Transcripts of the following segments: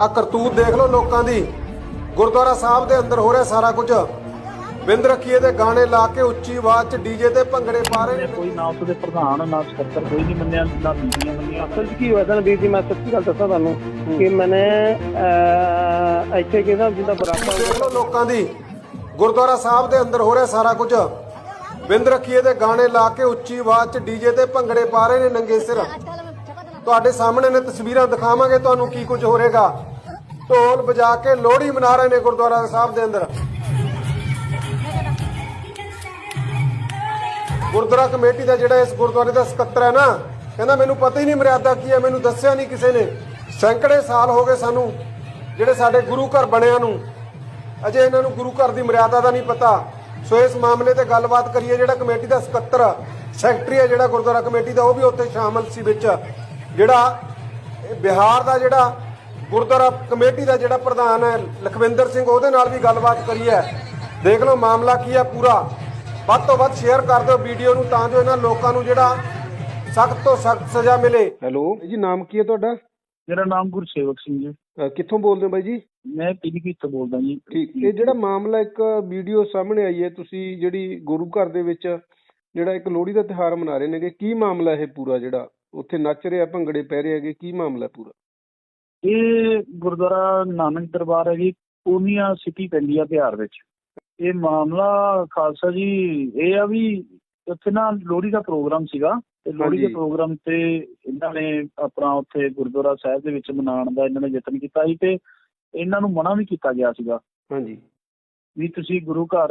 ਆ ਕਰਤੂਤ ਦੇਖ ਲਓ ਲੋਕਾਂ ਦੀ। ਗੁਰਦੁਆਰਾ ਸਾਹਿਬ ਦੇ ਅੰਦਰ ਹੋ ਰਿਹਾ ਸਾਰਾ ਕੁਝ। ਬਿੰਦ ਰੱਖੀਏ ਦੇ ਗਾਣੇ ਲਾ ਕੇ ਉੱਚੀ ਆਵਾਜ਼ 'ਚ ਡੀਜੇ ਤੇ ਭੰਗੜੇ ਪਾ ਰਹੇ ਨੇ। ਕੋਈ ਨਾ ਉਸ ਦੇ ਪ੍ਰਧਾਨ ਨਾ ਸਕੱਤਰ ਕੋਈ ਨਹੀਂ ਮੰਨਿਆ ਨਾ ਬੀਬੀਆਂ ਮੰਨੀਆਂ। ਅਸਲ 'ਚ ਕੀ ਹੋਇਆ ਤਾਂ ਵੀਰ ਜੀ ਮੈਂ ਸੱਚੀ ਗੱਲ ਦੱਸਾਂ ਤੁਹਾਨੂੰ ਕਿ ਮੈਨੇ ਇੱਥੇ ਕਿਹਦਾ ਜਿੰਦਾ ਬਰਾਬਰ ਦੇਖ ਲਓ ਲੋਕਾਂ ਦੀ। ਗੁਰਦੁਆਰਾ ਸਾਹਿਬ ਦੇ ਅੰਦਰ ਹੋ ਰਿਹਾ ਸਾਰਾ ਕੁਝ। ਬਿੰਦ ਰੱਖੀਏ ਦੇ ਗਾਣੇ ਲਾ ਕੇ ਉੱਚੀ ਆਵਾਜ਼ 'ਚ ਡੀਜੇ ਤੇ ਭੰਗੜੇ ਪਾ ਰਹੇ ਨੇ ਨੰਗੇ ਸਿਰ। ਤੁਹਾਡੇ ਸਾਹਮਣੇ ਨੇ ਤਸਵੀਰਾਂ ਦਿਖਾਵਾਂਗੇ ਤੁਹਾਨੂੰ ਕੀ ਕੁਝ ਹੋ ਰਹੇਗਾ। ਢੋਲ ਵਜਾ ਕੇ ਲੋਹੜੀ ਮਨਾ ਰਹੇ ਨੇ ਗੁਰਦੁਆਰਾ ਸਾਹਿਬ ਦੇ ਅੰਦਰ। ਗੁਰਦੁਆਰਾ ਕਮੇਟੀ ਦਾ ਜਿਹੜਾ ਇਸ ਗੁਰਦੁਆਰੇ ਦਾ ਸਕੱਤਰ ਹੈ ਨਾ, ਕਹਿੰਦਾ ਮੈਨੂੰ ਪਤਾ ਹੀ ਨਹੀਂ ਮਰਿਆਦਾ ਕੀ ਹੈ, ਮੈਨੂੰ ਦੱਸਿਆ ਨਹੀਂ ਕਿਸੇ ਨੇ। ਸੈਂਕੜੇ ਸਾਲ ਹੋ ਗਏ ਸਾਨੂੰ ਜਿਹੜੇ ਸਾਡੇ ਗੁਰੂ ਘਰ ਬਣਿਆ ਨੂੰ, ਅਜੇ ਇਹਨਾਂ ਨੂੰ ਗੁਰੂ ਘਰ ਦੀ ਮਰਿਆਦਾ ਦਾ ਨਹੀਂ ਪਤਾ। ਸੋ ਇਸ ਮਾਮਲੇ ਤੇ ਗੱਲਬਾਤ ਕਰੀਏ ਜਿਹੜਾ ਕਮੇਟੀ ਦਾ ਸਕੱਤਰ, ਸੈਕਟਰੀ ਹੈ ਜਿਹੜਾ ਗੁਰਦੁਆਰਾ ਕਮੇਟੀ ਦਾ, ਉਹ ਵੀ ਉੱਥੇ ਸ਼ਾਮਲ ਸੀ ਵਿੱਚ। ਜਿਹੜਾ ਬਿਹਾਰ ਦਾ ਜਿਹੜਾ ਗੁਰਦੁਆਰਾ ਕਮੇਟੀ ਦਾ ਜਿਹੜਾ ਪ੍ਰਧਾਨ ਹੈ ਲਖਵਿੰਦਰ ਸਿੰਘ ਉਹਦੇ ਨਾਲ ਵੀ ਗੱਲਬਾਤ ਕਰੀ ਹੈ। ਦੇਖ ਲਓ ਮਾਮਲਾ ਕੀ ਹੈ ਪੂਰਾ। ਵੱਧ ਤੋਂ ਵੱਧ ਸ਼ੇਅਰ ਕਰ ਦਿਓ ਵੀਡੀਓ ਨੂੰ ਤਾਂ ਜੋ ਇਹਨਾਂ ਲੋਕਾਂ ਨੂੰ ਜਿਹੜਾ ਸਖਤ ਤੋਂ ਸਖਤ ਸਜ਼ਾ ਮਿਲੇ। ਹੈਲੋ ਜੀ ਨਾਮ ਕੀ ਹੈ ਤੁਹਾਡਾ? ਮੇਰਾ ਨਾਮ ਗੁਰਸੇਵਕ ਸਿੰਘ ਜੀ। ਕਿੱਥੋਂ ਬੋਲਦੇ ਹੋ ਬਾਈ ਜੀ? ਮੈਂ ਪੀਲੀਭੀਤ ਤੋਂ ਬੋਲਦਾ ਜੀ। ਠੀਕ ਇਹ ਜਿਹੜਾ ਮਾਮਲਾ ਇੱਕ ਵੀਡੀਓ ਸਾਹਮਣੇ ਆਈ ਹੈ ਤੁਸੀਂ ਜਿਹੜੀ ਗੁਰੂ ਘਰ ਦੇ ਵਿੱਚ ਜਿਹੜਾ ਇੱਕ ਲੋਹੜੀ ਦਾ ਤਿਉਹਾਰ ਮਨਾ ਰਹੇ ਨੇਗੇ ਕੀ ਮਾਮਲਾ ਇਹ ਪੂਰਾ ਜਿਹੜਾ? ਉੱਥੇ ਨੱਚ ਰਿਹਾ ਭੰਗੜੇ ਪੈ ਰਹੇ ਹੈਗੇ ਕੀ ਮਾਮਲਾ ਪੂਰਾ? ਇਹ ਗੁਰਦੁਆਰਾ ਨਾਨਕ ਦਰਬਾਰ ਹੈ ਜੀ ਪੂਨੀਆ ਸਿਟੀ ਪੈਂਦੀ ਆ ਬਿਹਾਰ ਵਿੱਚ। ਇਹ ਮਾਮਲਾ ਖਾਲਸਾ ਜੀ ਇਹ ਆ ਵੀ ਉੱਥੇ ਨਾ ਲੋਹੜੀ ਦਾ ਪ੍ਰੋਗਰਾਮ ਸੀਗਾ ਤੇ ਲੋਹੜੀ ਦੇ। ਪ੍ਰੋਗਰਾਮ ਤੇ ਇਹਨਾਂ ਨੇ ਆਪਣਾ ਉੱਥੇ ਗੁਰਦੁਆਰਾ ਸਾਹਿਬ ਦੇ ਵਿੱਚ ਮਨਾਉਣ ਦਾ ਇਹਨਾਂ ਨੇ ਯਤਨ ਕੀਤਾ ਸੀ ਤੇ ਇਹਨਾਂ ਨੂੰ ਮਨਾ ਵੀ ਕੀਤਾ ਗਿਆ ਸੀਗਾ। ਹਾਂਜੀ। ਵੀ ਤੁਸੀਂ ਗੁਰੂ ਘਰ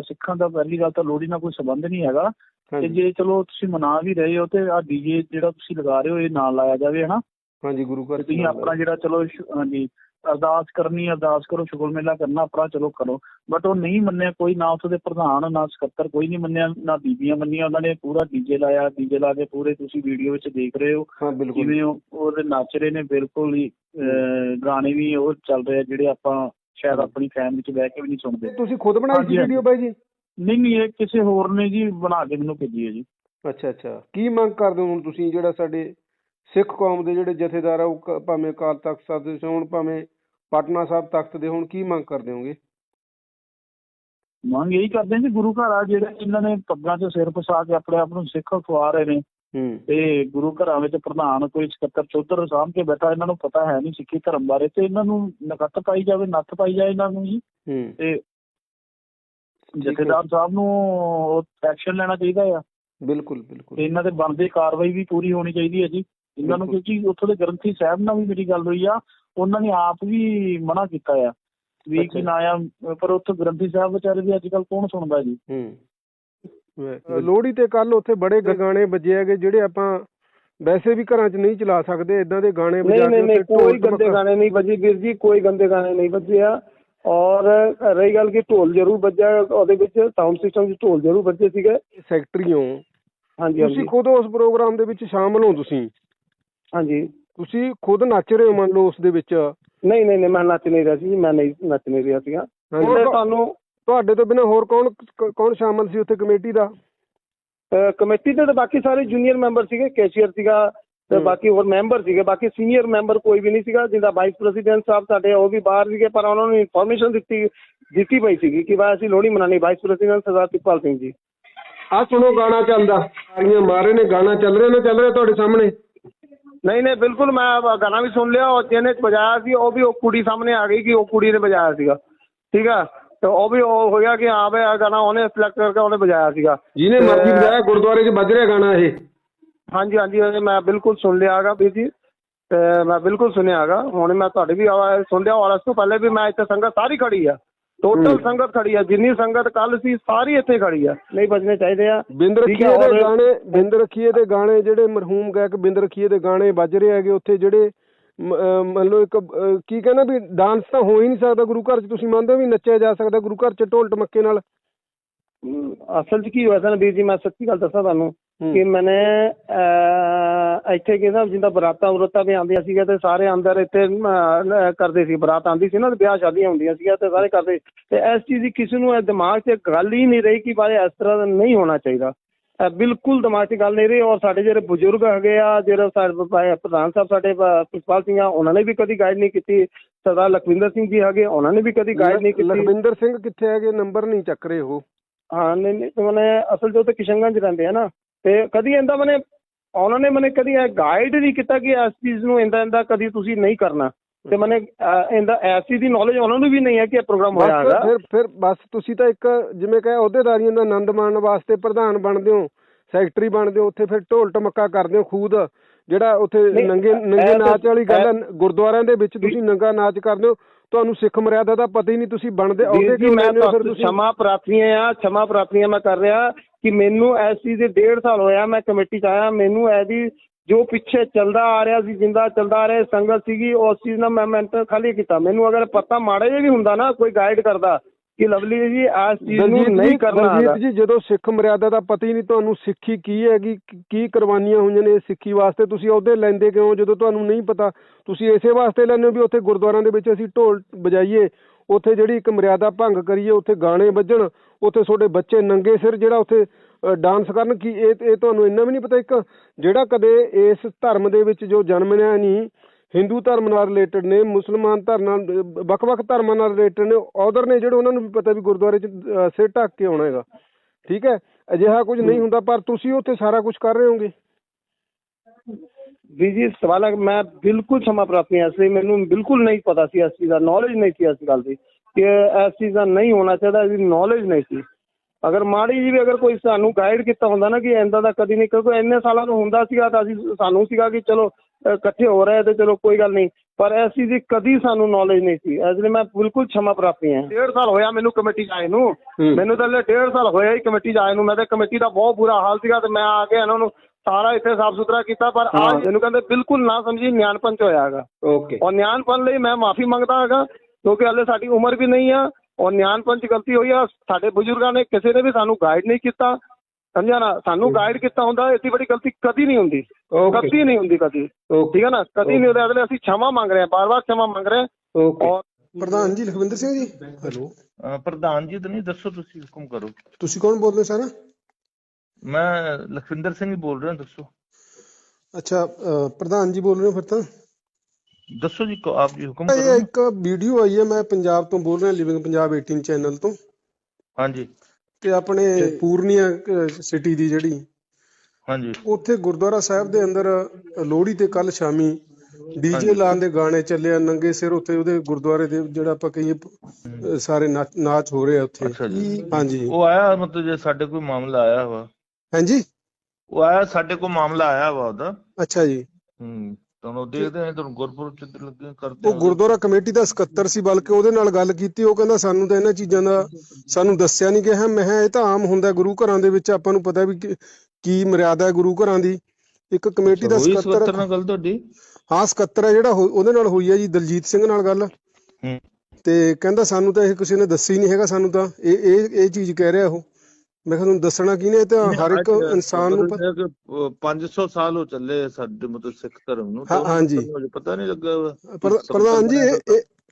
ਸਿੱਖਾਂ ਦਾ ਪਹਿਲੀ ਗੱਲ ਤਾਂ ਲੋਹੜੀ ਨਾਲ ਕੋਈ ਸੰਬੰਧ ਨਹੀਂ ਹੈਗਾ। ਤੇ ਜੇ ਚਲੋ ਤੁਸੀਂ ਮਨਾ ਵੀ ਰਹੇ ਹੋ ਤੇ ਆ ਡੀਜੇ ਜਿਹੜਾ ਤੁਸੀਂ ਲਗਾ ਰਹੇ ਹੋ ਇਹ ਨਾਲ ਲਾਇਆ ਜਾਵੇ ਹਨਾ? ਹਾਂਜੀ ਗੁਰੂ ਘਰ ਤੁਸੀਂ ਆਪਣਾ ਜਿਹੜਾ ਚਲੋ ਹਾਂਜੀ ਅਰਦਾਸ ਕਰਨੀ ਅਰਦਾਸ ਕਰੋ ਸ਼ੁਕਰ ਮੇਲਾ ਕਰਨਾ ਆਪਣਾ ਚਲੋ ਕਰੋ। ਬਟ ਉਹ ਨਹੀਂ ਮੰਨਿਆ ਕੋਈ ਨਾ ਉੱਥੇ ਦੇ ਪ੍ਰਧਾਨ ਨਾ ਸਕੱਤਰ ਕੋਈ ਨਹੀਂ ਮੰਨਿਆ ਨਾ ਬੀਬੀਆਂ ਮੰਨੀਆਂ ਉਹਨਾਂ ਨੇ ਪੂਰਾ ਡੀਜੇ ਲਾਇਆ ਡੀਜੇ ਲਾ ਕੇ ਪੂਰੇ ਤੁਸੀਂ ਵੀਡੀਓ ਵਿੱਚ ਦੇਖ ਰਹੇ ਹੋ। ਜਿਵੇਂ ਉਹ ਉਹਦੇ ਨੱਚ ਰਹੇ ਨੇ ਬਿਲਕੁਲ ਹੀ ਗਾਣੇ ਵੀ ਉਹ ਚੱਲ ਰਹੇ ਜਿਹੜੇ ਆਪਾਂ ਸ਼ਾਇਦ ਆਪਣੀ ਫੈਮਿਲੀ 'ਚ ਬਹਿ ਕੇ ਵੀ ਨਹੀਂ ਸੁਣਦੇ। ਤੁਸੀਂ ਖੁਦ ਬਣਾਈ ਸੀ। ਵੀਡੀਓ ਬਾਈ ਜੀ? ਨਹੀਂ ਨਹੀਂ ਇਹ ਕਿਸੇ ਹੋਰ ਨੇ ਜੀ ਬਣਾ ਕੇ ਮੈਨੂੰ ਭੇਜੀ ਹੈ ਜੀ। ਅੱਛਾ ਅੱਛਾ। ਕੀ ਮੰਗ ਕਰਦੇ ਹੋ ਹੁਣ ਤੁਸੀਂ ਜਿਹੜਾ ਸਾਡੇ ਸਿੱਖ ਕੌਮ ਦੇ ਜਿਹੜੇ ਜਥੇਦਾਰ ਆ ਉਹ ਕ- ਭਾਵੇਂ ਅਕਾਲ ਤਖਤ ਸਾਹਿਬ ਦੇ ਹੋਣ ਭਾਵੇਂ ਪਟਨਾ ਸਾਹਿਬ ਤਖਤ ਦੇ ਹੋਣ ਕੀ ਮੰਗ ਕਰਦੇ ਹੋਗੇ? ਮੰਗ ਇਹੀ ਕਰਦੇ ਨੇ ਜੀ ਗੁਰੂ ਘਰ ਆ ਜਿਹੜੇ ਇਹਨਾਂ ਨੇ ਪੱਗਾਂ 'ਚ ਸਿਰ ਫਸਾ ਕੇ ਆਪਣੇ ਆਪ ਨੂੰ ਸਿੱਖ ਖਵਾ ਰਹੇ ਨੇ। ਹੂੰ। ਤੇ ਗੁਰੂ ਘਰਾਂ ਵਿੱਚ ਪ੍ਰਧਾਨ ਕੋਈ ਸਕੱਤਰ ਚੌਧਰ ਸਾਹਮ ਕੇ ਬੈਠਾ ਇਹਨਾਂ ਨੂੰ ਪਤਾ ਹੈ ਨਹੀਂ ਸਿੱਖੀ ਧਰਮ ਬਾਰੇ ਤੇ ਇਹਨਾਂ ਨੂੰ ਨਕਤ ਪਾਈ ਜਾਵੇ ਨੱਥ ਪਾਈ ਜਾਏ ਇਹਨਾਂ ਨੂੰ ਜੀ। ਹੂੰ। ਤੇ ਜਥੇਦਾਰ ਸਾਹਿਬ ਨੂੰ ਐਕਸ਼ਨ ਲੈਣਾ ਚਾਹੀਦਾ ਆ। ਬਿਲਕੁਲ ਬਿਲਕੁਲ। ਇਹਨਾਂ ਦੇ ਬਣਦੇ ਕਾਰਵਾਈ ਵੀ ਪੂਰੀ ਹੋਣੀ ਚਾਹੀਦੀ ਹੈ ਜੀ। ਇਹਨਾਂ ਨੂੰ। ਕਿਉਂਕਿ ਉੱਥੋਂ ਦੇ ਗ੍ਰੰਥੀ ਸਾਹਿਬ ਨਾਲ ਵੀ ਮੇਰੀ ਗੱਲ ਹੋਈ ਆ ਉਹਨਾਂ ਨੇ ਆਪ ਵੀ ਮਨਾ ਕੀਤਾ ਆ ਵੀ। ਕਿ ਨਾ ਆ ਪਰ ਉੱਥੇ ਗ੍ਰੰਥੀ ਸਾਹਿਬ ਵਿਚਾਰੇ ਵੀ ਅੱਜ ਕੱਲ ਕੌਣ ਸੁਣਦਾ ਜੀ? ਹੂੰ। ਲੋਹੜੀ ਤੇ ਕੱਲ ਉੱਥੇ ਬੜੇ ਗਾਣੇ ਵੱਜੇ ਹੈਗੇ ਜਿਹੜੇ ਆਪਾਂ ਵੈਸੇ ਵੀ ਘਰਾਂ 'ਚ ਨਹੀਂ ਚਲਾ ਸਕਦੇ ਇਦਾਂ ਦੇ ਗਾਣੇ ਵਜਾ ਕੇ ਨਹੀਂ ਨਹੀਂ ਉੱਥੇ ਕੋਈ ਗੰਦੇ ਗਾਣੇ ਨਹੀਂ ਵੱਜੇ ਵੀਰ ਜੀ ਕੋਈ ਗੰਦੇ ਗਾਣੇ ਨਹੀਂ ਵੱਜੇ ਆ। ਔਰ ਰਹੀ ਗੱਲ ਕਿ ਢੋਲ ਜ਼ਰੂਰ ਵੱਜਾ ਉਹਦੇ ਵਿੱਚ ਸਾਊਂਡ ਸਿਸਟਮ 'ਚ ਢੋਲ ਜ਼ਰੂਰ ਵੱਜੇ ਸੀਗੇ। ਸੈਕਟਰੀ ਹੋ ਹਾਂਜੀ। ਤੁਸੀਂ ਖੁਦ ਉਸ ਪ੍ਰੋਗਰਾਮ ਦੇ ਵਿੱਚ ਸ਼ਾਮਲ ਹੋ ਤੁਸੀਂ? ਹਾਂਜੀ। ਤੁਸੀਂ ਖੁਦ ਨੱਚ ਰਹੇ ਹੋ ਮੰਨ ਲਓ ਉਸ ਦੇ ਵਿੱਚ? ਨਹੀਂ ਨਹੀਂ ਨਹੀਂ ਮੈਂ ਨੱਚ ਨਹੀਂ ਰਿਹਾ ਸੀ ਜੀ, ਮੈਂ ਨਹੀਂ ਨੱਚ ਨਹੀਂ ਰਿਹਾ ਸੀਗਾ। ਹਾਂਜੀ। ਤੇ ਤੁਹਾਨੂੰ ਤੁਹਾਡੇ ਤੋਂ ਬਿਨਾਂ ਹੋਰ ਕੌਣ ਕੌਣ ਸ਼ਾਮਲ ਸੀ ਉੱਥੇ ਕਮੇਟੀ ਦਾ? ਅਹ, ਕਮੇਟੀ ਦੇ ਤਾਂ ਬਾਕੀ ਸਾਰੇ ਜੂਨੀਅਰ ਮੈਂਬਰ ਸੀਗੇ ਕੈਸ਼ੀਅਰ ਸੀਗਾ ਤੇ। ਬਾਕੀ ਹੋਰ ਮੈਂਬਰ ਸੀਗੇ ਬਾਕੀ ਸੀਨੀਅਰ ਮੈਂਬਰ ਕੋਈ ਵੀ ਨਹੀਂ ਸੀਗਾ ਜਿਹਦਾ ਵਾਈਸ ਪ੍ਰੈਜ਼ੀਡੈਂਟ ਸਾਹਿਬ ਸਾਡੇ ਉਹ ਵੀ ਬਾਹਰ ਸੀਗੇ ਪਰ ਉਹਨਾਂ ਨੂੰ ਇਨਫੋਰਮੇਸ਼ਨ ਦਿੱਤੀ ਦਿੱਤੀ ਪਈ ਸੀਗੀ ਕਿ ਵਾ ਅਸੀਂ ਲੋਹੜੀ ਮਨਾਣੀ ਵਾਈਸ ਪ੍ਰੈਜ਼ੀਡੈਂਟ ਸਰਦਾਰ ਤਿਪਾਲ ਸਿੰਘ ਜੀ। ਆ ਸੁਣੋ ਗਾਣਾ ਚੱਲਦਾ ਤਾਲੀਆਂ ਮਾਰੇ ਨੇ ਗਾਣਾ ਚੱਲ ਰਿਹਾ ਨਾ ਚੱਲ ਰਿਹਾ ਤੁਹਾਡੇ ਸਾਹਮਣੇ? ਨਹੀਂ ਨਹੀਂ ਬਿਲਕੁਲ ਮੈਂ ਗਾਣਾ ਵੀ ਸੁਣ ਲਿਆ ਔਰ ਜਿਹਨੇ ਵਜਾਇਆ ਸੀ ਉਹ ਵੀ ਉਹ ਕੁੜੀ ਸਾਹਮਣੇ ਆ ਗਈ ਕਿ ਉਹ ਕੁੜੀ ਨੇ ਵਜਾਇਆ ਸੀਗਾ। ਠੀਕ ਆ? ਤੇ ਉਹ ਵੀ ਉਹ ਹੋ ਗਿਆ ਕਿ ਹਾਂ ਬਈ ਆ ਗਾਣਾ ਉਹਨੇ ਸਿਲੈਕਟ ਕਰਕੇ ਉਹਨੇ ਵਜਾਇਆ ਸੀਗਾ। ਜਿਹਨੇ ਮਰਜ਼ੀ ਬਜਾਇਆ ਗੁਰਦੁਆਰੇ 'ਚ ਵੱਜ ਰਿਹਾ ਗਾਣਾ ਇਹ। ਹਾਂਜੀ ਹਾਂਜੀ ਮੈਂ ਬਿਲਕੁਲ ਸੁਣ ਲਿਆ ਹੈਗਾ ਵੀਰ ਜੀ। ਤੇ ਮੈਂ ਬਿਲਕੁਲ ਸੁਣਿਆ ਹੈਗਾ। ਹੁਣ ਮੈਂ ਤੁਹਾਡੀ ਵੀ ਆਵਾਜ਼ ਸੁਣ ਲਿਆ ਔਰ ਇਸ ਤੋਂ ਪਹਿਲੇ ਵੀ ਮੈਂ ਇੱਥੇ ਸੰਗਤ ਸਾਰੀ ਖੜੀ ਆ। ਟੋਟਲ। ਸੰਗਤ ਖੜੀ ਆ ਜਿੰਨੀ ਸੰਗਤ ਕੱਲ ਸੀ ਸਾਰੀ ਇੱਥੇ ਖੜੀ ਆ ਨਹੀਂ ਵੱਜਣੇ ਚਾਹੀਦੇ ਆ ਬਿੰਦ ਰੱਖੀਏ ਦੇ ਗਾਣੇ ਬਿੰਦ ਰੱਖੀਏ ਦੇ ਗਾਣੇ ਜਿਹੜੇ ਮਰਹੂਮ ਗਾਇਕ ਬਿੰਦ ਰੱਖੀਏ ਦੇ ਗਾਣੇ ਵੱਜ ਰਹੇ ਹੈਗੇ ਉੱਥੇ ਜਿਹੜੇ ਮੰਨ ਲਓ ਇੱਕ ਕੀ ਕਹਿੰਦਾ ਵੀ ਡਾਂਸ ਤਾਂ ਹੋ ਹੀ ਨਹੀਂ ਸਕਦਾ ਗੁਰੂ ਘਰ 'ਚ ਤੁਸੀਂ ਮੰਨਦੇ ਹੋ ਵੀ ਨੱਚਿਆ ਜਾ ਸਕਦਾ ਗੁਰੂ ਘਰ 'ਚ ਢੋਲ ਟਮੱਕੇ ਨਾਲ ਅਸਲ 'ਚ ਕੀ ਹੋਇਆ ਸੀ ਵੀਰ ਜੀ ਮੈਂ ਸੱਚੀ ਗੱਲ ਦੱਸਾਂ ਤੁਹਾਨੂੰ। ਕਿ ਮੈਨੇ ਇੱਥੇ ਕਿਹਦਾ ਜਿੰਦਾ ਬਰਾਤਾਂ ਬਰੂਤਾਂ ਵੀ ਆਉਂਦੀਆਂ ਸੀਗੀਆਂ ਤੇ ਸਾਰੇ ਅੰਦਰ ਇੱਥੇ ਕਰਦੇ ਸੀ ਬਰਾਤ ਆਉਂਦੀ ਸੀ ਨਾ ਤੇ ਵਿਆਹ ਸ਼ਾਦੀਆਂ ਹੁੰਦੀਆਂ ਸੀਗੀਆਂ ਤੇ ਸਾਰੇ ਕਰਦੇ ਤੇ ਇਸ ਚੀਜ਼ ਦੀ ਕਿਸੇ ਨੂੰ ਇਹ ਦਿਮਾਗ 'ਚ ਗੱਲ ਹੀ ਨਹੀਂ ਰਹੀ ਕਿ ਬਾਰੇ ਇਸ ਤਰ੍ਹਾਂ ਦਾ ਨਹੀਂ ਹੋਣਾ ਚਾਹੀਦਾ। ਬਿਲਕੁਲ ਦਿਮਾਗ 'ਚ ਗੱਲ ਨਹੀਂ ਰਹੀ ਔਰ ਸਾਡੇ ਜਿਹੜੇ ਬਜ਼ੁਰਗ ਹੈਗੇ ਆ ਜਿਹੜੇ ਸਾਡੇ ਪ੍ਰਧਾਨ ਸਾਹਿਬ ਸਾਡੇ ਪ੍ਰਿੰਸੀਪਲ ਸਿੰਘ ਆ ਉਹਨਾਂ ਨੇ ਵੀ ਕਦੀ ਗਾਈਡ ਨਹੀਂ ਕੀਤੀ। ਸਰਦਾਰ ਲਖਵਿੰਦਰ ਸਿੰਘ ਜੀ ਹੈਗੇ ਉਹਨਾਂ ਨੇ ਵੀ ਕਦੀ ਗਾਈਡ ਨਹੀਂ ਕੀਤੀ। ਲਖਵਿੰਦਰ ਸਿੰਘ ਕਿੱਥੇ ਹੈਗੇ? ਨੰਬਰ ਨਹੀਂ ਚੱਕ ਰਹੇ ਉਹ। ਹਾਂ ਨਹੀਂ ਨਹੀਂ ਮਨੇ ਅਸਲ ਉਹ ਤੇ ਕਿਸ਼ਨਗੰਜ ਰਹਿੰਦੇ ਆ ਨਾ। ਤੇ ਕਦੀ ਇਹਦਾ ਮਨੇ ਉਹਨਾਂ ਨੇ ਮਨੇ ਕਦੀ ਗਾਈਡ ਨਹੀਂ ਕੀਤਾ ਕਿ ਇਸ ਚੀਜ਼ ਨੂੰ ਇੰਦਾ ਇੰਦਾ ਕਦੀ ਤੁਸੀਂ ਨਹੀਂ ਕਰਨਾ। ਤੇ ਮਨੇ ਇਹਦਾ ਐਸੀ ਦੀ ਨੌਲੇਜ ਉਹਨਾਂ ਨੂੰ ਵੀ ਨਹੀਂ ਹੈ ਕਿ ਇਹ ਪ੍ਰੋਗਰਾਮ ਹੋਇਆ ਬਸ ਹੈਗਾ। ਫਿਰ ਫਿਰ ਬਸ ਤੁਸੀਂ ਤਾਂ ਇੱਕ ਜਿਵੇਂ ਕਹੇ ਅਹੁਦੇਦਾਰੀਆਂ ਦਾ ਆਨੰਦ ਮਾਣਨ ਵਾਸਤੇ ਪ੍ਰਧਾਨ ਬਣਦੇ ਹੋ ਸੈਕਟਰੀ ਬਣਦੇ ਹੋ ਉੱਥੇ ਫਿਰ ਢੋਲ ਟਮੱਕਾ ਕਰਦੇ ਹੋ ਖੂਦ ਜਿਹੜਾ ਉੱਥੇ ਨੰਗੇ ਨੰਗੇ ਨਾਚ ਵਾਲੀ ਗੱਲ ਗੁਰਦੁਆਰਿਆਂ ਦੇ ਵਿੱਚ ਤੁਸੀਂ ਨੰਗਾ ਨਾਚ ਕਰਦੇ ਹੋ ਤੁਹਾਨੂੰ ਸਿੱਖ ਮਰਿਆਦਾ ਦਾ ਪਤਾ ਹੀ ਨਹੀਂ ਤੁਸੀਂ ਬਣਦੇ ਆਉਂਦੇ ਕਿ ਮੈਂ ਸਮਾਂ ਪ੍ਰਾਪਤੀਆਂ ਆ ਸਮਾਂ ਪ੍ਰਾਪਤੀਆਂ ਮੈਂ ਕਰ ਰਿਹਾ ਕਿ ਮੈਨੂੰ ਇਸ ਚੀਜ਼ ਦੇ ਡੇਢ ਸਾਲ ਹੋਇਆ ਮੈਂ ਕਮੇਟੀ ਚ ਆਇਆ ਮੈਨੂੰ ਇਹਦੀ ਜੋ ਪਿੱਛੇ ਚੱਲਦਾ ਆ ਰਿਹਾ ਸੀ ਜਿੰਦਾ ਚੱਲਦਾ ਆ ਰਿਹਾ ਸੰਗਤ ਸੀਗੀ ਉਸ ਚੀਜ਼ ਨਾਲ ਮੈਂ ਮੈਂਟਲ ਖਾਲੀ ਕੀਤਾ। ਮੈਨੂੰ ਅਗਰ ਪਤਾ ਮਾੜਾ ਜਿਹਾ ਵੀ ਹੁੰਦਾ ਨਾ ਕੋਈ ਗਾਈਡ ਕਰਦਾ ਕਿ ਲਵਲੀ ਜੀ ਇਸ ਚੀਜ਼ ਨੂੰ ਨਹੀਂ ਕਰਨਾ ਦਲਜੀਤ ਜੀ ਜਦੋਂ ਸਿੱਖ ਮਰਿਆਦਾ ਦਾ ਪਤਾ ਹੀ ਨਹੀਂ ਤੁਹਾਨੂੰ ਸਿੱਖੀ ਕੀ ਹੈਗੀ? ਕੀ- ਕੁਰਬਾਨੀਆਂ ਹੋਈਆਂ ਨੇ ਸਿੱਖੀ ਵਾਸਤੇ? ਤੁਸੀਂ ਅਹੁਦੇ ਲੈਂਦੇ ਕਿਉਂ ਜਦੋਂ ਤੁਹਾਨੂੰ ਨਹੀਂ ਪਤਾ ਤੁਸੀਂ ਇਸੇ ਵਾਸਤੇ ਲੈਂਦੇ ਹੋ ਵੀ ਉੱਥੇ ਗੁਰਦੁਆਰਿਆਂ ਦੇ ਵਿੱਚ ਅਸੀਂ ਢੋਲ ਵਜਾਈਏ ਉੱਥੇ ਜਿਹੜੀ ਇੱਕ ਮਰਿਆਦਾ ਭੰਗ ਕਰੀਏ ਉੱਥੇ ਗਾਣੇ ਵੱਜਣ ਉੱਥੇ ਤੁਹਾਡੇ ਬੱਚੇ ਨੰਗੇ ਸਿਰ ਜਿਹੜਾ ਉੱਥੇ ਡਾਂਸ ਕਰਨ ਕੀ ਇਹ ਇਹ ਤੁਹਾਨੂੰ ਇੰਨਾ ਵੀ ਨਹੀਂ ਪਤਾ ਇੱਕ ਜਿਹੜਾ ਕਦੇ ਇਸ ਧਰਮ ਦੇ ਵਿੱਚ ਜੋ ਜਨਮਿਆ ਨਹੀਂ ਹਿੰਦੂ ਧਰਮ ਨਾਲ ਰਿਲੇਟਡ ਨੇ, ਮੁਸਲਮਾਨ ਧਰਮ ਨਾਲ, ਵੱਖ-ਵੱਖ ਧਰਮਾਂ ਨਾਲ ਰਿਲੇਟਡ ਨੇ ਆਦਰ ਨੇ ਜਿਹੜੇ ਉਹਨਾਂ ਨੂੰ ਵੀ ਪਤਾ ਵੀ ਗੁਰਦੁਆਰੇ 'ਚ ਸਿਰ ਢੱਕ ਕੇ ਆਉਣਾ ਹੈਗਾ। ਠੀਕ ਹੈ? ਅਜਿਹਾ ਕੁਝ ਨਹੀਂ ਹੁੰਦਾ, ਪਰ ਤੁਸੀਂ ਉੱਥੇ ਸਾਰਾ ਕੁਝ ਕਰ ਰਹੇ ਹੋਗੇ। ਜੀ ਜੀ, ਸਵਾਲ ਹੈ, ਮੈਂ ਬਿਲਕੁਲ ਸਮਾਂ ਪ੍ਰਾਪਤ ਨਹੀਂ ਐਸੀ ਮੈਨੂੰ ਬਿਲਕੁਲ ਨਹੀਂ ਪਤਾ ਸੀ ਇਸ ਚੀਜ਼ ਦਾ ਨੌਲੇਜ ਨਹੀਂ ਸੀ ਇਸ ਗੱਲ ਦੀ, ਕਿ ਇਸ ਚੀਜ਼ ਦਾ ਨਹੀਂ ਹੋਣਾ ਚਾਹੀਦਾ, ਇਹਦੀ ਨੌਲੇਜ ਨਹੀਂ ਸੀ। ਅਗਰ ਮਾੜੀ ਜੀ ਵੀ ਅਗਰ ਕੋਈ ਸਾਨੂੰ ਗਾਈਡ ਕੀਤਾ ਹੁੰਦਾ ਨਾ, ਕਿ ਐਂਦਾ ਦਾ ਕਦੀ ਨਹੀਂ, ਕਿਉਂਕਿ ਇੰਨੇ ਸਾਲਾਂ ਤੋਂ ਹੁੰਦਾ ਸੀਗਾ, ਤਾਂ ਅਸੀਂ ਸਾਨੂੰ ਸੀਗਾ ਕਿ ਚਲੋ ਇਕੱਠੇ ਹੋ ਰਹੇ ਤੇ ਚਲੋ ਕੋਈ ਗੱਲ ਨਹੀਂ। ਪਰ ਇਸ ਚੀਜ਼ ਦੀ ਕਦੀ ਸਾਨੂੰ ਨੌਲੇਜ ਨਹੀਂ ਸੀ। ਇਸ ਲਈ ਮੈਂ ਬਿਲਕੁਲ ਛਮਾ ਪ੍ਰਾਪੀ ਹਾਂ। ਡੇਢ ਸਾਲ ਹੋਇਆ ਮੈਨੂੰ ਕਮੇਟੀ 'ਚ ਆਏ ਨੂੰ। ਮੈਨੂੰ ਤਾਂ 1.5 ਸਾਲ ਹੋਇਆ ਹੀ ਕਮੇਟੀ 'ਚ ਆਏ ਨੂੰ। ਮੈਂ ਤਾਂ ਕਮੇਟੀ ਦਾ ਬਹੁਤ ਬੁਰਾ ਹਾਲ ਸੀਗਾ ਤੇ ਮੈਂ ਆ ਕੇ ਇਹਨਾਂ ਨੂੰ ਸਾਰਾ ਇੱਥੇ ਸਾਫ਼ ਸੁਥਰਾ ਕੀਤਾ ਪਰ ਅੱਜ ਇਹਨੂੰ ਕਹਿੰਦੇ ਬਿਲਕੁਲ ਨਾ ਸਮਝੀ ਨਿਆਨਪਨ 'ਚ ਹੋਇਆ ਹੈਗਾ। ਓਕੇ। ਔਰ ਨਿਆਨਪਨ ਲਈ ਮੈਂ ਮਾਫੀ ਮੰਗਦਾ ਹੈਗਾ ਕਿਉਂਕਿ ਹਲੇ ਸਾਡੀ ਉਮਰ ਵੀ ਨਹੀਂ ਆ। ਔਰ ਨਿਆਨਪਨ 'ਚ ਗਲਤੀ ਹੋਈ ਆ। ਸਾਡੇ ਬਜ਼ੁਰਗਾਂ ਨੇ ਕਿਸੇ ਨੇ ਵੀ ਸਾਨੂੰ ਗਾਈਡ ਨਹੀਂ ਕੀਤਾ। ਸਮਝਿਆ ਨਾ? ਸਾਨੂੰ ਗਾਈਡ ਕੀਤਾ ਹੁੰਦਾ ਐਡੀ ਵੱਡੀ ਗਲਤੀ ਕਦੀ ਨਹੀਂ ਹੁੰਦੀ। ਕਦੀ ਨਹੀਂ ਹੁੰਦੀ ਕਦੀ। ਠੀਕ ਹੈ ਨਾ? ਕਦੀ ਨਹੀਂ ਹੁੰਦਾ। ਅਗਲੇ ਅਸੀਂ ਛਮਾ ਮੰਗ ਰਹੇ ਹਾਂ ਬਾਰ-ਬਾਰ ਛਮਾ ਮੰਗ ਰਹੇ ਪ੍ਰਧਾਨ ਜੀ ਲਖਵਿੰਦਰ ਸਿੰਘ ਜੀ। ਹੈਲੋ। ਪ੍ਰਧਾਨ ਜੀ ਤੁਸੀਂ ਦੱਸੋ ਤੁਸੀਂ ਹੁਕਮ ਕਰੋ। ਤੁਸੀਂ ਕੌਣ ਬੋਲ ਰਹੇ ਸਰ? ਮੈਂ ਲਖਵਿੰਦਰ ਸਿੰਘ ਬੋਲ ਰਿਹਾ ਦੱਸੋ। ਅੱਛਾ ਪ੍ਰਧਾਨ ਜੀ ਬੋਲ ਰਹੇ ਹੋ ਫਿਰ ਤਾਂ? ਦੱਸੋ ਜੀ ਆਪ ਜੀ ਹੁਕਮ ਕਰੋ ਇੱਕ ਵੀਡੀਓ ਆਈ ਹੈ ਮੈਂ ਪੰਜਾਬ ਤੋਂ ਬੋਲ ਰਿਹਾ ਲਿਵਿੰਗ ਪੰਜਾਬ 18 ਚੈਨਲ ਤੋਂ। ਹਾਂਜੀ। ਤੇ ਆਪਣੇ ਪੂਰਨੀਆ ਸਿਟੀ ਦੀ ਜਿਹੜੀ ਹਾਂਜੀ। ਉੱਥੇ ਗੁਰਦੁਆਰਾ ਸਾਹਿਬ ਦੇ ਅੰਦਰ ਲੋਹੜੀ ਤੇ ਕੱਲ ਸ਼ਾਮੀ ਡੀਜੇ ਲਾਉਣ ਦੇ ਗਾਣੇ ਚੱਲੇ ਆ ਨੰਗੇ ਸਿਰ ਉੱਥੇ ਉਹਦੇ ਗੁਰਦੁਆਰੇ ਦੇ ਜਿਹੜਾ ਆਪਾਂ ਕਹੀਏ ਸਾਰੇ ਨਾਚ ਹੋ ਰਹੇ ਆ ਉੱਥੇ। ਹਾਂਜੀ। ਉਹ ਆਇਆ ਮਤਲਬ ਜੇ ਸਾਡੇ ਕੋਈ ਮਾਮਲਾ ਆਇਆ ਵਾ। ਹਾਂਜੀ। ਉਹ ਆਇਆ ਸਾਡੇ ਕੋਲ ਮਾਮਲਾ ਆਇਆ ਵਾ ਉਹਦਾ। ਅੱਛਾ ਜੀ। ਹੂੰ। ਤੁਹਾਨੂੰ ਦੇਖਦੇ ਹਾਂ ਤੁਹਾਨੂੰ ਗੁਰਪੁਰਬ ਚ ਲੱਗੇ ਕਰਦੇ ਉਹ ਗੁਰਦੁਆਰਾ ਕਮੇਟੀ ਦਾ ਸਕੱਤਰ ਸੀ ਬਲਕਿ ਉਹਦੇ ਨਾਲ ਗੱਲ ਕੀਤੀ ਉਹ ਕਹਿੰਦਾ ਸਾਨੂੰ ਤਾਂ ਇਹਨਾਂ ਚੀਜ਼ਾਂ ਦਾ ਸਾਨੂੰ ਦੱਸਿਆ ਨਹੀਂ ਗਿਆ। ਮੈਂ ਇਹ ਤਾਂ ਆਮ ਹੁੰਦਾ ਗੁਰੂ ਘਰਾਂ ਦੇ ਵਿੱਚ ਆਪਾਂ ਨੂੰ ਪਤਾ ਵੀ ਕੀ- ਮਰਿਆਦਾ ਹੈ ਗੁਰੂ ਘਰਾਂ ਦੀ। ਇੱਕ ਕਮੇਟੀ ਦਾ ਸਕੱਤਰ ਨਾਲ ਗੱਲ ਤੁਹਾਡੀ? ਹਾਂ ਸਕੱਤਰ ਹੈ ਜਿਹੜਾ ਉਹਦੇ ਨਾਲ ਹੋਈ ਹੈ ਜੀ ਦਲਜੀਤ ਸਿੰਘ ਨਾਲ ਗੱਲ। ਤੇ ਕਹਿੰਦਾ ਸਾਨੂੰ ਤਾਂ ਇਹ ਕਿਸੇ ਨੇ ਦੱਸੀ ਨਹੀਂ ਹੈਗਾ ਸਾਨੂੰ ਤਾਂ। ਇਹ ਇਹ ਇਹ ਚੀਜ਼ ਕਹਿ ਰਿਹਾ ਉਹ। ਮੈਂ ਤੁਹਾਨੂੰ ਦੱਸਣਾ ਕੀ ਨੇ ਤਾਂ ਹਰ ਇੱਕ ਇਨਸਾਨ ਨੂੰ ਪਤਾ 500 ਸਾਲ ਹੋ ਚੱਲੇ ਸਾਡੇ ਮਤਲਬ ਸਿੱਖ ਧਰਮ ਨੂੰ ਹਾਂਜੀ। ਪਤਾ ਨਹੀਂ ਲੱਗਾ ਪ੍ਰਧਾਨ ਜੀ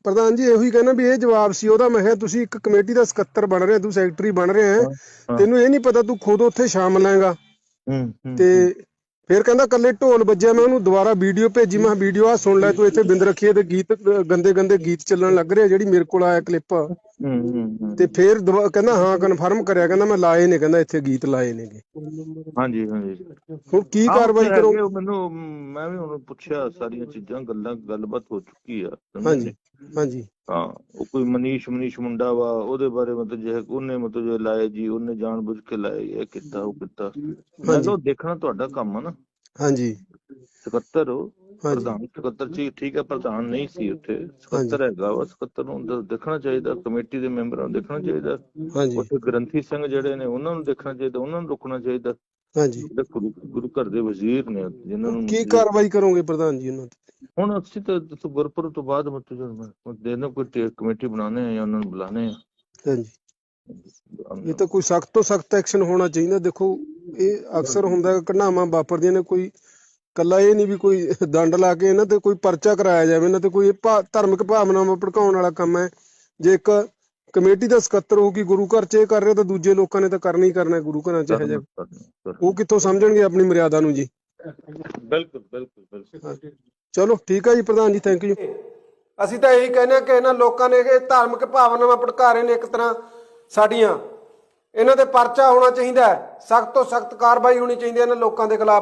ਪ੍ਰਧਾਨ ਜੀ ਇਹੋ ਹੀ ਕਹਿਣਾ ਵੀ ਇਹ ਜਵਾਬ ਸੀ ਉਹਦਾ ਮੈਂ ਕਿਹਾ ਤੁਸੀਂ ਇੱਕ ਕਮੇਟੀ ਦਾ ਸਕੱਤਰ ਬਣ ਰਿਹਾ ਤੂੰ ਸੈਕਟਰੀ ਬਣ ਰਿਹਾ। ਤੈਨੂੰ ਇਹ ਨਹੀਂ ਪਤਾ ਤੂੰ ਖੁਦ ਉੱਥੇ ਸ਼ਾਮਲ ਹੈਗਾ ਤੇ ਫਿਰ ਕਹਿੰਦਾ ਕੱਲੇ ਢੋਲ ਵੱਜਿਆ ਮੈਂ ਉਹਨੂੰ ਦੁਬਾਰਾ ਵੀਡੀਓ ਭੇਜੀ ਮੈਂ ਵੀਡੀਓ ਆ ਸੁਣ ਲੈ ਤੂੰ ਇੱਥੇ ਬਿੰਦ ਰੱਖੀਏ ਤੇ ਗੀਤ ਗੰਦੇ ਗੰਦੇ ਗੀਤ ਚੱਲਣ ਲੱਗ ਰਿਹਾ ਜਿਹੜੀ ਮੇਰੇ ਕੋਲ ਆਇਆ ਕਲਿੱਪ। ਤੇ ਫਿਰ ਕਹਿੰਦਾ ਹਾਂ ਕਨਫਰਮ ਕਰਿਆ ਕਹਿੰਦਾ ਮੈਂ ਲਾਏ ਨੇ ਕਹਿੰਦਾ ਇੱਥੇ ਗੀਤ ਲਾਏ ਨੇਗੇ। ਹਾਂਜੀ ਹਾਂਜੀ। ਹੁਣ ਕੀ ਕਾਰਵਾਈ ਕਰੋ? ਮੈਨੂੰ ਮੈਂ ਵੀ ਉਹਨੂੰ ਪੁੱਛਿਆ ਸਾਰੀਆਂ ਚੀਜ਼ਾਂ ਗੱਲਾਂ ਗੱਲਬਾਤ ਹੋ ਚੁੱਕੀ ਆ? ਹਾਂਜੀ ਹਾਂਜੀ। ਹਾਂ ਉਹ ਕੋਈ ਮਨੀਸ਼ ਮਨੀਸ਼ ਮੁੰਡਾ ਵਾ ਉਹਦੇ ਬਾਰੇ ਮਤਲਬ ਜੇ ਉਹਨੇ ਮਤਲਬ ਜੇ ਲਾਏ ਜੀ ਉਹਨੇ ਜਾਣਬੁੱਝ ਕੇ ਲਾਏ ਇਹ ਕੀਤਾ ਉਹ ਕੀਤਾ ਮੈਂ ਦੇਖਣਾ ਤੁਹਾਡਾ ਕੰਮ ਆ ਨਾ। ਹਾਂਜੀ। ਸਕੱਤਰ ਹੋ। ਪ੍ਰਧਾਨ ਸਕੱਤਰ ਜੀ ਠੀਕ ਹੈ ਪ੍ਰਧਾਨ ਨਹੀਂ ਸੀ ਉੱਥੇ। ਸਕੱਤਰ ਹੈਗਾ ਵਾ ਸਕੱਤਰ ਨੂੰ ਦੇਖਣਾ ਚਾਹੀਦਾ ਕਮੇਟੀ ਦੇ ਮੈਂਬਰਾਂ ਨੂੰ ਦੇਖਣਾ ਚਾਹੀਦਾ। ਹਾਂਜੀ। ਉੱਥੇ ਗ੍ਰੰਥੀ ਸਿੰਘ ਜਿਹੜੇ ਨੇ ਉਹਨਾਂ ਨੂੰ ਦੇਖਣਾ ਚਾਹੀਦਾ ਉਹਨਾਂ ਨੂੰ ਰੋਕਣਾ ਚਾਹੀਦਾ। ਹਾਂਜੀ। ਗੁਰੂ ਘਰ ਦੇ ਵਜ਼ੀਰ ਨੇ ਜਿਨ੍ਹਾਂ ਨੂੰ ਕੀ ਕਾਰਵਾਈ ਕਰੋਗੇ ਪ੍ਰਧਾਨ ਜੀ ਉਹਨਾਂ ਤੇ? ਹੁਣ ਅਸੀਂ ਤਾਂ ਦੱਸੋ ਗੁਰਪੁਰਬ ਤੋਂ ਬਾਅਦ ਮਤਲਬ ਦੇਣਾ ਕੋਈ ਕਮੇਟੀ ਬਣਾਣੇ ਆ ਜਾਂ ਉਹਨਾਂ ਨੂੰ ਬੁਲਾਣੇ ਆ ਹਾਂਜੀ। ਇਹ ਤਾਂ ਕੋਈ ਸਖਤ ਤੋਂ ਸਖਤ ਐਕਸ਼ਨ ਹੋਣਾ ਚਾਹੀਦਾ। ਦੇਖੋ ਇਹ ਅਕਸਰ ਹੁੰਦਾ ਘਟਨਾਵਾਂ ਵਾਪਰਦੀਆਂ ਨੇ ਕੋਈ ਕੱਲਾ ਇਹ ਨਹੀਂ ਵੀ ਕੋਈ ਦੰਡ ਲਾ ਕੇ ਇਹਨਾਂ ਤੇ ਕੋਈ ਪਰਚਾ ਕਰਾਇਆ ਜਾਵੇ ਇਹਨਾਂ ਤੇ ਕੋਈ ਭਾ- ਧਾਰਮਿਕ ਭਾਵਨਾਵਾਂ ਭੜਕਾਉਣ ਵਾਲਾ ਕੰਮ ਹੈ। ਜੇ ਇੱਕ ਕਮੇਟੀ ਦਾ ਸਕੱਤਰ ਹੋ ਕਿ ਗੁਰੂ ਘਰ 'ਚ ਇਹ ਕਰ ਰਿਹਾ ਤਾਂ ਦੂਜੇ ਲੋਕਾਂ ਨੇ ਤਾਂ ਕਰਨਾ ਹੀ ਕਰਨਾ ਹੈ ਗੁਰੂ ਘਰਾਂ 'ਚ ਇਹ ਜਿਹਾ। ਉਹ ਕਿੱਥੋਂ ਸਮਝਣਗੇ ਆਪਣੀ ਮਰਿਆਦਾ ਨੂੰ ਜੀ? ਬਿਲਕੁਲ ਬਿਲਕੁਲ ਬਿਲਕੁਲ। ਚਲੋ ਠੀਕ ਹੈ ਜੀ ਪ੍ਰਧਾਨ ਜੀ ਥੈਂਕ ਯੂ ਅਸੀਂ ਤਾਂ ਇਹੀ ਕਹਿੰਦੇ ਹਾਂ ਕਿ ਇਹਨਾਂ ਲੋਕਾਂ ਨੇ ਇਹ ਧਾਰਮਿਕ ਭਾਵਨਾਵਾਂ ਭੜਕਾ ਰਹੇ ਨੇ ਇੱਕ ਤਰ੍ਹਾਂ ਸਾਡੀਆਂ। ਇਹਨਾਂ ਤੇ ਪਰਚਾ ਹੋਣਾ ਚਾਹੀਦਾ ਹੈ ਸਖਤ ਤੋਂ ਸਖਤ ਕਾਰਵਾਈ ਹੋਣੀ ਚਾਹੀਦੀ ਹੈ ਇਹਨਾਂ ਲੋਕਾਂ ਦੇ ਖਿਲਾਫ।